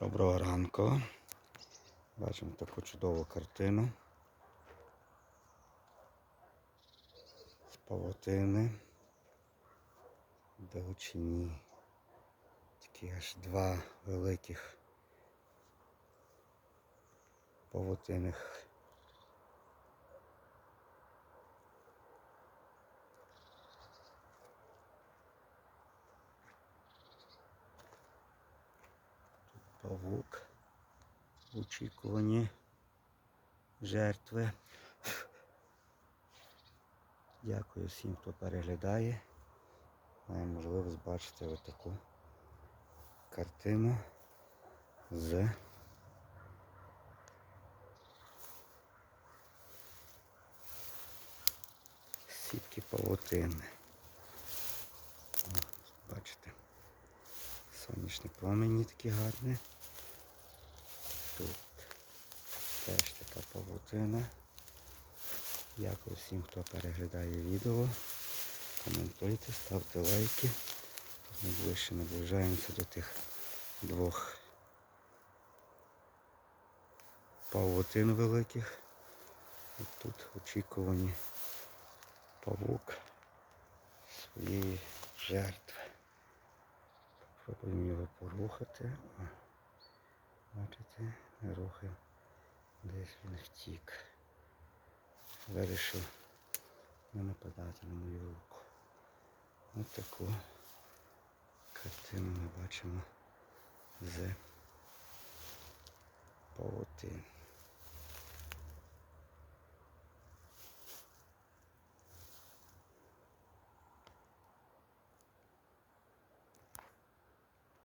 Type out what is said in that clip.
Доброго ранку. Бачимо таку чудову картину. З павутини. Довчині. Такі аж два великих павутинних. Павук в очікуванні жертви. Дякую всім, хто переглядає. Має можливість бачити отаку картину з сітки павутини. Бачите, сонячні промені такі гарні. Тут теж така павутина. Дякую всім, хто переглядає відео. Коментуйте, ставте лайки. Ми ближче наближаємося до тих двох павутин великих. І тут очікувані павук своєї жертви. Попробуємо його порухати. Бачите, рухи десь він втік. Вирішив не нападати на мою руку. Ось таку картину ми бачимо з павутин.